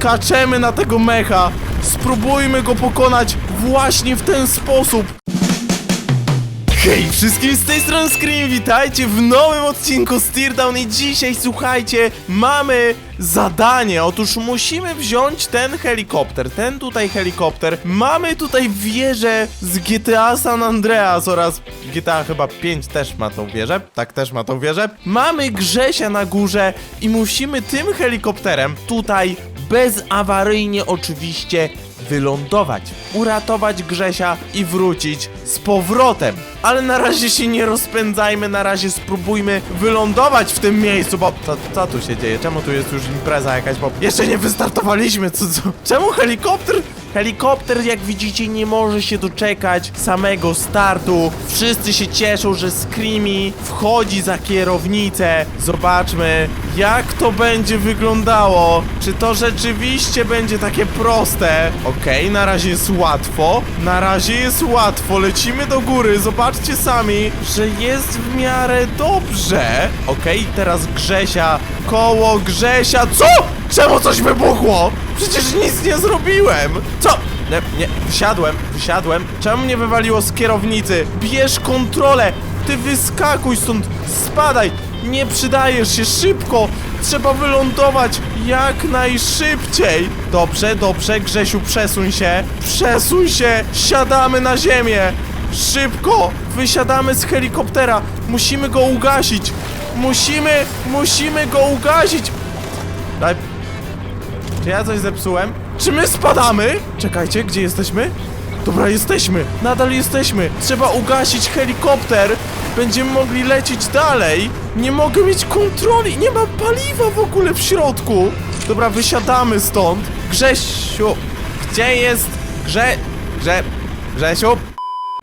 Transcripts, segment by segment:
Skaczemy na tego mecha. Spróbujmy go pokonać właśnie w ten sposób. Hej wszystkim z tej strony Scream, witajcie w nowym odcinku Steerdown i dzisiaj słuchajcie, mamy zadanie, otóż musimy wziąć ten helikopter, ten tutaj helikopter, mamy tutaj wieżę z GTA San Andreas oraz GTA chyba 5 też ma tą wieżę, tak też ma tą wieżę, mamy Grzesia na górze i musimy tym helikopterem tutaj bezawaryjnie oczywiście wylądować, uratować Grzesia i wrócić z powrotem. Ale na razie się nie rozpędzajmy, na razie spróbujmy wylądować w tym miejscu, bo co, co tu się dzieje? Czemu tu jest już impreza jakaś, bo jeszcze nie wystartowaliśmy, co, co? Czemu helikopter? Helikopter, jak widzicie, nie może się doczekać samego startu. Wszyscy się cieszą, że Screamy wchodzi za kierownicę. Zobaczmy, jak to będzie wyglądało. Czy to rzeczywiście będzie takie proste? Okej, na razie jest łatwo. Na razie jest łatwo. Lecimy do góry. Zobaczcie sami, że jest w miarę dobrze. Okej, teraz Grzesia. Koło Grzesia. Co? Czemu coś wybuchło? Przecież nic nie zrobiłem! Co? Nie, nie, wysiadłem, wysiadłem. Czemu mnie wywaliło z kierownicy? Bierz kontrolę! Ty wyskakuj stąd! Spadaj! Nie przydajesz się szybko! Trzeba wylądować jak najszybciej! Dobrze, dobrze, Grzesiu, przesuń się! Przesuń się! Siadamy na ziemię! Szybko! Wysiadamy z helikoptera! Musimy go ugasić! Musimy, musimy go ugasić! Daj, czy ja coś zepsułem? Czy my spadamy? Czekajcie, gdzie jesteśmy? Dobra, jesteśmy. Nadal jesteśmy. Trzeba ugasić helikopter. Będziemy mogli lecieć dalej. Nie mogę mieć kontroli. Nie ma paliwa w ogóle w środku. Dobra, wysiadamy stąd. Grzesiu, gdzie jest Grze... Grze... Grzesiu?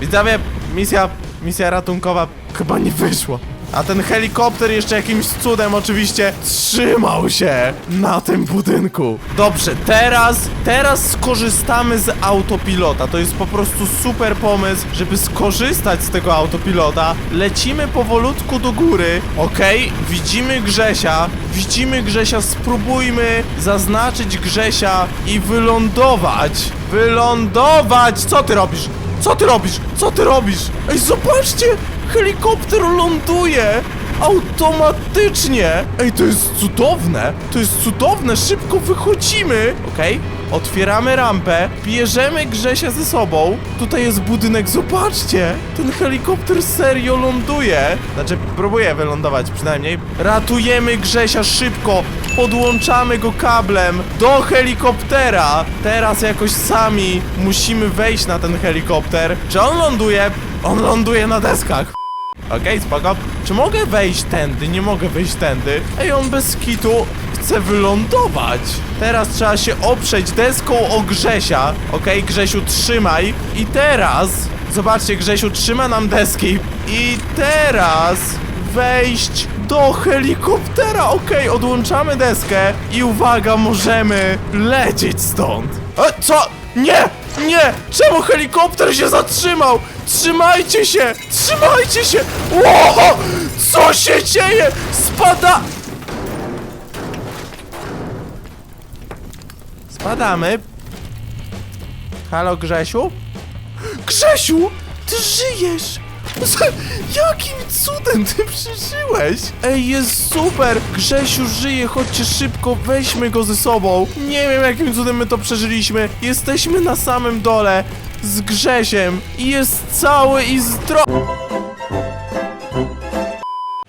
Widzowie, misja... Misja ratunkowa chyba nie wyszła. A ten helikopter jeszcze jakimś cudem oczywiście trzymał się na tym budynku. Dobrze, teraz, teraz skorzystamy z autopilota. To jest po prostu super pomysł, żeby skorzystać z tego autopilota. Lecimy powolutku do góry. Okej, widzimy Grzesia. Widzimy Grzesia, spróbujmy zaznaczyć Grzesia i wylądować. Wylądować! Co ty robisz? Co ty robisz? Co ty robisz? Ej, zobaczcie! Helikopter ląduje! Automatycznie! Ej, to jest cudowne! To jest cudowne! Szybko wychodzimy! Okej, otwieramy rampę, bierzemy Grzesia ze sobą. Tutaj jest budynek, zobaczcie! Ten helikopter serio ląduje! Znaczy, próbuje wylądować przynajmniej. Ratujemy Grzesia szybko! Podłączamy go kablem do helikoptera! Teraz jakoś sami musimy wejść na ten helikopter. Czy on ląduje? On ląduje na deskach. Okej, spoko. Czy mogę wejść tędy? Nie mogę wejść tędy. Ej, on bez kitu chce wylądować. Teraz trzeba się oprzeć deską o Grzesia. Okej, Grzesiu, trzymaj. I teraz... Zobaczcie, Grzesiu trzyma nam deski. I teraz... Wejść do helikoptera. Okej, odłączamy deskę. I uwaga, możemy lecieć stąd. E, co? Nie! Nie! Czemu helikopter się zatrzymał? Trzymajcie się! Trzymajcie się! Ło! Co się dzieje? Spada! Spadamy. Halo, Grzesiu? Grzesiu! Ty żyjesz! Jakim cudem ty przeżyłeś? Ej, jest super! Grzesiu żyje, chodźcie szybko, weźmy go ze sobą. Nie wiem, jakim cudem my to przeżyliśmy. Jesteśmy na samym dole z Grzesiem i jest cały i zdrowy.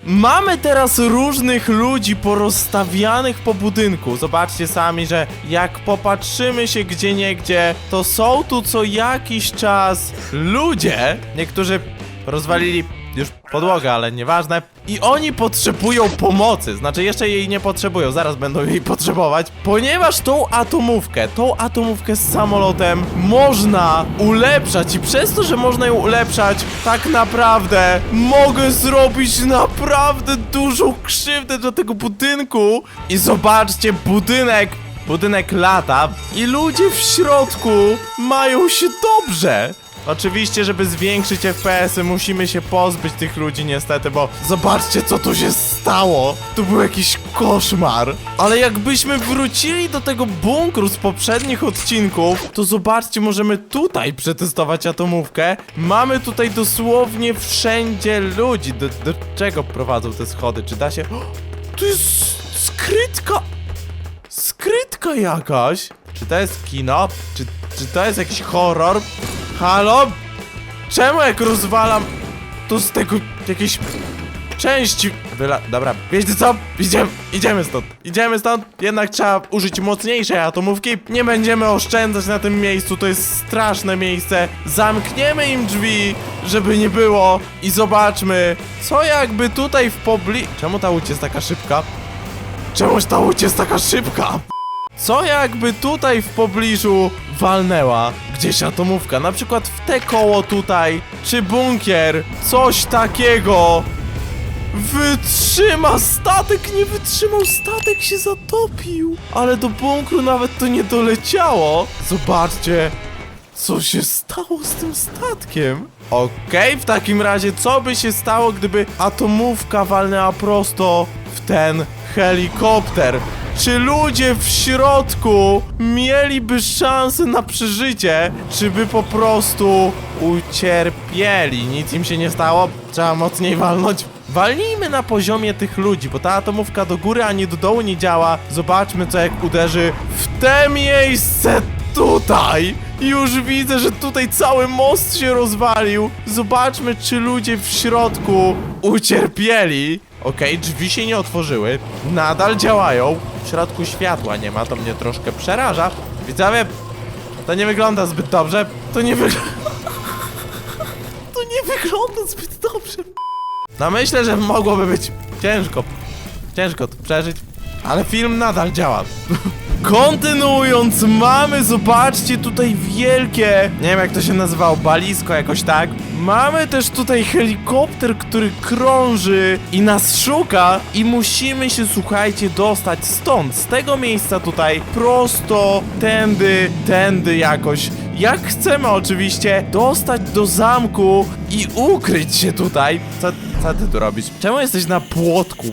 Mamy teraz różnych ludzi porozstawianych po budynku. Zobaczcie sami, że jak popatrzymy się gdzie niegdzie, to są tu co jakiś czas ludzie. Niektórzy rozwalili już podłogę, ale nieważne. I oni potrzebują pomocy, znaczy jeszcze jej nie potrzebują, zaraz będą jej potrzebować, ponieważ tą atomówkę, tą atomówkę z samolotem można ulepszać i przez to, że można ją ulepszać, tak naprawdę mogę zrobić naprawdę dużą krzywdę do tego budynku. I zobaczcie, budynek Budynek lata i ludzie w środku mają się dobrze. Oczywiście, żeby zwiększyć FPS-y, musimy się pozbyć tych ludzi niestety, bo zobaczcie, co tu się stało. To był jakiś koszmar. Ale jakbyśmy wrócili do tego bunkru z poprzednich odcinków, to zobaczcie, możemy tutaj przetestować atomówkę. Mamy tutaj dosłownie wszędzie ludzi. Do, do czego prowadzą te schody? Czy da się... O, tu jest skrytka! Skrytka jakaś? Czy to jest kino? Czy, czy to jest jakiś horror? Halo? Czemu jak rozwalam to z tego jakieś części wyla... Dobra, wiecie co? Idziemy, idziemy stąd. Idziemy stąd. Jednak trzeba użyć mocniejszej atomówki. Nie będziemy oszczędzać na tym miejscu. To jest straszne miejsce. Zamkniemy im drzwi, żeby nie było. I zobaczmy, co jakby tutaj w pobli... Czemu ta łódź jest taka szybka? Czemuż ta łódź jest taka szybka? Co jakby tutaj w pobliżu walnęła gdzieś atomówka? Na przykład w te koło tutaj, czy bunkier, coś takiego. Wytrzyma statek, nie wytrzymał, statek się zatopił. Ale do bunkru nawet to nie doleciało. Zobaczcie, co się stało z tym statkiem? Okej, w takim razie co by się stało, gdyby atomówka walnęła prosto w ten helikopter? Czy ludzie w środku mieliby szansę na przeżycie, czy by po prostu ucierpieli? Nic im się nie stało? Trzeba mocniej walnąć. Walnijmy na poziomie tych ludzi, bo ta atomówka do góry ani do dołu nie działa. Zobaczmy, co jak uderzy w te miejsce tutaj. Już widzę, że tutaj cały most się rozwalił. Zobaczmy, czy ludzie w środku ucierpieli. Okej, drzwi się nie otworzyły. Nadal działają. W środku światła nie ma, to mnie troszkę przeraża. Widzowie, to nie wygląda zbyt dobrze. To nie wygląda... To nie wygląda zbyt dobrze. No myślę, że mogłoby być ciężko. Ciężko to przeżyć, ale film nadal działa. Kontynuując, mamy, zobaczcie, tutaj wielkie, nie wiem jak to się nazywało, balisko jakoś tak. Mamy też tutaj helikopter, który krąży i nas szuka i musimy się, słuchajcie, dostać stąd, z tego miejsca tutaj, prosto, tędy, tędy jakoś. Jak chcemy oczywiście dostać do zamku i ukryć się tutaj. Co, co ty tu robisz? Czemu jesteś na płotku?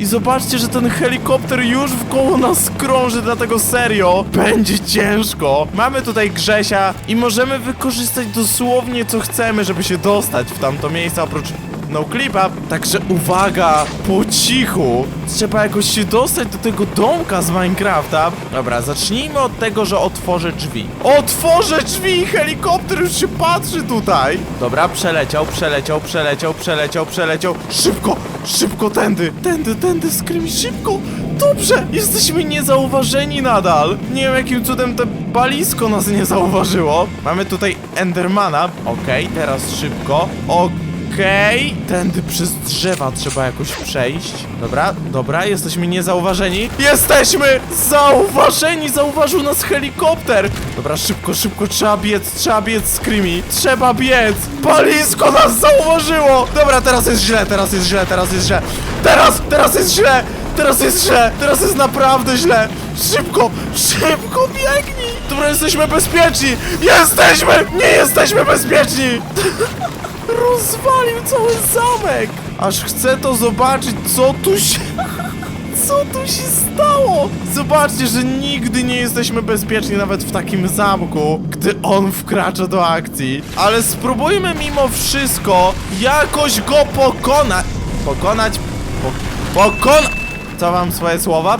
I zobaczcie, że ten helikopter już wkoło nas krąży, dlatego serio będzie ciężko. Mamy tutaj Grzesia i możemy wykorzystać dosłownie co chcemy, żeby się dostać w tamto miejsce, oprócz no clipa. Także uwaga, po cichu. Trzeba jakoś się dostać do tego domka z Minecrafta. Dobra, zacznijmy od tego, że otworzę drzwi. Otworzę drzwi! Helikopter już się patrzy tutaj. Dobra, przeleciał, przeleciał, przeleciał, przeleciał, przeleciał. Szybko, szybko tędy, tędy, tędy, Screamy, szybko. Dobrze, jesteśmy niezauważeni nadal. Nie wiem jakim cudem to balisko nas nie zauważyło. Mamy tutaj Endermana. Okej, teraz szybko. Okej, tędy przez drzewa trzeba jakoś przejść. Dobra, dobra, jesteśmy niezauważeni. Jesteśmy zauważeni! Zauważył nas helikopter! Dobra, szybko, szybko, trzeba biec, trzeba biec, Screamy. Trzeba biec! Balisko nas zauważyło! Dobra, teraz jest źle, teraz jest źle, teraz jest źle. Teraz, teraz jest źle! Teraz jest źle! Teraz jest naprawdę źle! Szybko, szybko biegnij! Dobra, jesteśmy bezpieczni! Jesteśmy! Nie jesteśmy bezpieczni! Rozwalił cały zamek! Aż chcę to zobaczyć, co tu się... Co tu się stało? Zobaczcie, że nigdy nie jesteśmy bezpieczni nawet w takim zamku, gdy on wkracza do akcji. Ale spróbujmy mimo wszystko jakoś go pokonać. Pokonać? Po, pokona... Co wam swoje słowa?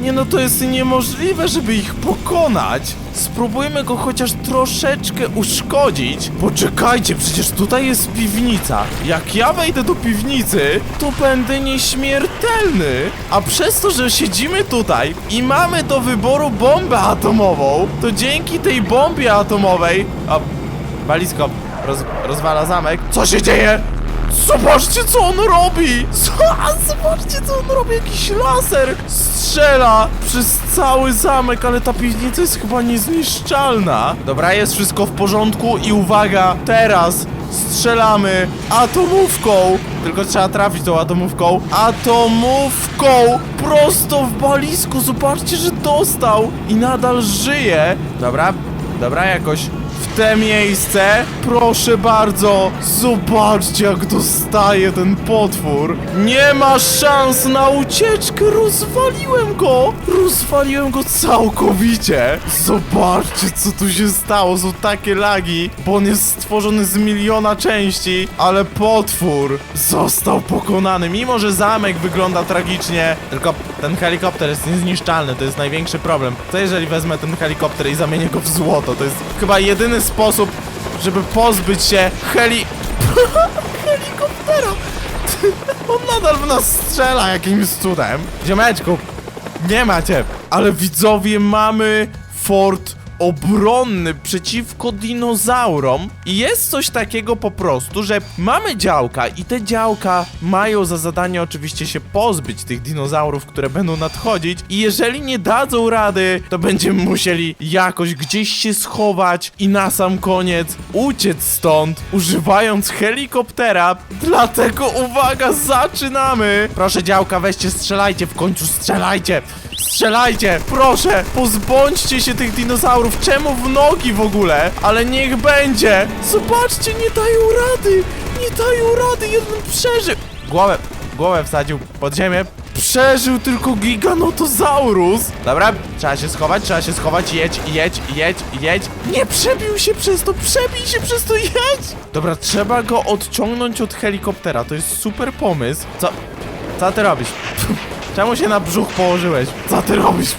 Nie no, to jest niemożliwe, żeby ich pokonać. Spróbujmy go chociaż troszeczkę uszkodzić. Poczekajcie, przecież tutaj jest piwnica. Jak ja wejdę do piwnicy, to będę nieśmiertelny. A przez to, że siedzimy tutaj i mamy do wyboru bombę atomową, to dzięki tej bombie atomowej... O, balisko roz, rozwala zamek. Co się dzieje? Zobaczcie co on robi! Zobaczcie co on robi! Jakiś laser strzela przez cały zamek, ale ta piwnica jest chyba niezniszczalna. Dobra, jest wszystko w porządku i uwaga, teraz strzelamy atomówką. Tylko trzeba trafić tą atomówką. Atomówką prosto w balisku. Zobaczcie, że dostał i nadal żyje. Dobra, dobra, jakoś w te miejsce. Proszę bardzo, zobaczcie jak dostaje ten potwór. Nie ma szans na ucieczkę, rozwaliłem go. Rozwaliłem go całkowicie. Zobaczcie co tu się stało, są takie lagi, bo on jest stworzony z miliona części, ale potwór został pokonany. Mimo, że zamek wygląda tragicznie, tylko ten helikopter jest niezniszczalny, to jest największy problem. Co jeżeli wezmę ten helikopter i zamienię go w złoto? To jest chyba jedyny sposób, żeby pozbyć się heli... helikoptera! On nadal w nas strzela jakimś cudem. Ziomeczku, nie macie. Ale widzowie, mamy fort obronny przeciwko dinozaurom i jest coś takiego po prostu, że mamy działka i te działka mają za zadanie oczywiście się pozbyć tych dinozaurów, które będą nadchodzić i jeżeli nie dadzą rady, to będziemy musieli jakoś gdzieś się schować i na sam koniec uciec stąd, używając helikoptera. Dlatego uwaga, zaczynamy! Proszę działka, weźcie, strzelajcie, w końcu strzelajcie! Strzelajcie! Proszę! Pozbądźcie się tych dinozaurów! Czemu w nogi w ogóle? Ale niech będzie! Zobaczcie, nie dają rady! Nie dają rady! Jeden przeżył! Głowę, głowę wsadził pod ziemię. Przeżył tylko giganotozaurus! Dobra, trzeba się schować, trzeba się schować. Jedź, jedź, jedź, jedź. Nie przebił się przez to, przebij się przez to, jedź! Dobra, trzeba go odciągnąć od helikoptera. To jest super pomysł. Co? Co ty robisz? Czemu się na brzuch położyłeś? Co ty robisz?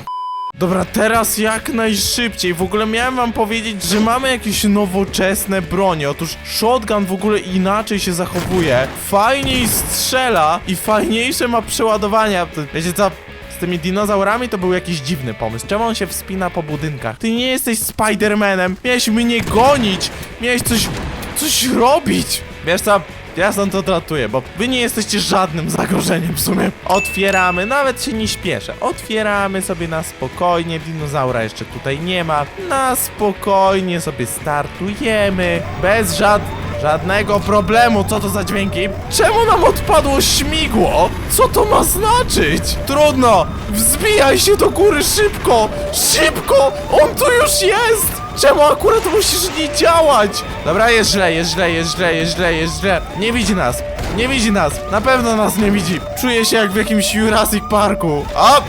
Dobra, teraz jak najszybciej. W ogóle miałem wam powiedzieć, że mamy jakieś nowoczesne bronie. Otóż shotgun w ogóle inaczej się zachowuje. Fajniej strzela i fajniejsze ma przeładowania. Wiecie co? Z tymi dinozaurami to był jakiś dziwny pomysł. Czemu on się wspina po budynkach? Ty nie jesteś Spidermanem. Miałeś mnie gonić. Miałeś coś... coś robić. Wiesz co? Ja stąd to tratuję, bo wy nie jesteście żadnym zagrożeniem w sumie. Otwieramy, nawet się nie śpieszę. Otwieramy sobie na spokojnie, dinozaura jeszcze tutaj nie ma. Na spokojnie sobie startujemy, bez żad... żadnego problemu. Co to za dźwięki? Czemu nam odpadło śmigło? Co to ma znaczyć? Trudno, wzbijaj się do góry szybko! Szybko! On tu już jest! Czemu akurat musisz nie działać? Dobra, jest źle, jest źle, jest źle, jest źle, jest źle. Nie widzi nas. Nie widzi nas. Na pewno nas nie widzi. Czuję się jak w jakimś Jurassic Parku. O!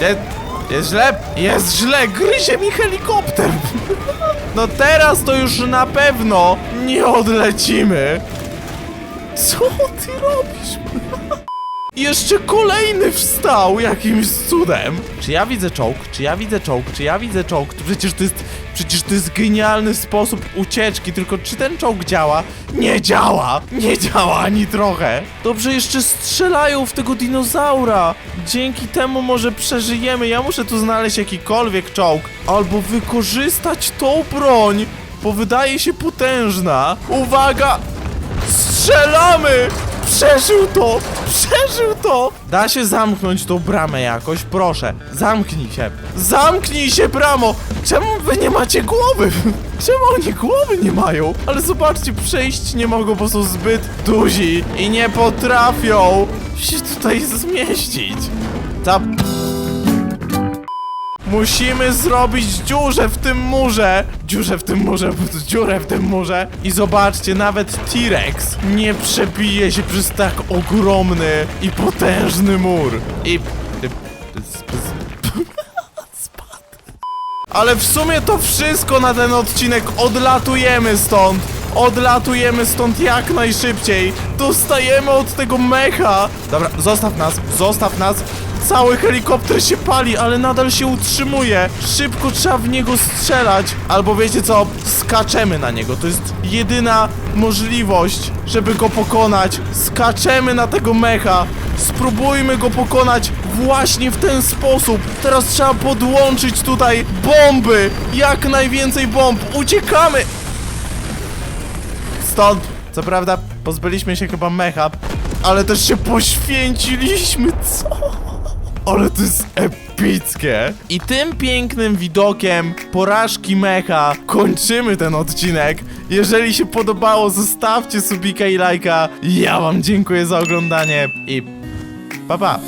Jest, jest źle? Jest źle. Gryzie mi helikopter. No teraz to już na pewno nie odlecimy. Co ty robisz? Jeszcze kolejny wstał jakimś cudem. Czy ja widzę czołg? Czy ja widzę czołg? Czy ja widzę czołg? To przecież to jest. Przecież to jest genialny sposób ucieczki, tylko czy ten czołg działa? Nie działa! Nie działa ani trochę! Dobrze, jeszcze strzelają w tego dinozaura! Dzięki temu może przeżyjemy. Ja muszę tu znaleźć jakikolwiek czołg. Albo wykorzystać tą broń, bo wydaje się potężna. Uwaga! Strzelamy! Przeżył to! Przeżył to! Da się zamknąć tą bramę jakoś, proszę. Zamknij się. Zamknij się, bramo! Czemu wy nie macie głowy? Czemu oni głowy nie mają? Ale zobaczcie, przejść nie mogą, bo są zbyt duzi i nie potrafią się tutaj zmieścić. Ta Musimy zrobić dziurę w tym murze! Dziurę w tym murze, dziurę w tym murze. I zobaczcie, nawet T-Rex nie przebije się przez tak ogromny i potężny mur. I... Ale w sumie to wszystko na ten odcinek. Odlatujemy stąd. Odlatujemy stąd jak najszybciej. Dostajemy od tego mecha. Dobra, zostaw nas, zostaw nas. Cały helikopter się pali, ale nadal się utrzymuje. Szybko trzeba w niego strzelać. Albo wiecie co? Skaczemy na niego. To jest jedyna możliwość, żeby go pokonać. Skaczemy na tego mecha. Spróbujmy go pokonać właśnie w ten sposób. Teraz trzeba podłączyć tutaj bomby. Jak najwięcej bomb. Uciekamy. Stąd. Co prawda pozbyliśmy się chyba mecha, ale też się poświęciliśmy. Co? Ale to jest epickie. I tym pięknym widokiem porażki mecha kończymy ten odcinek. Jeżeli się podobało, zostawcie subika i lajka. Ja wam dziękuję za oglądanie i pa pa.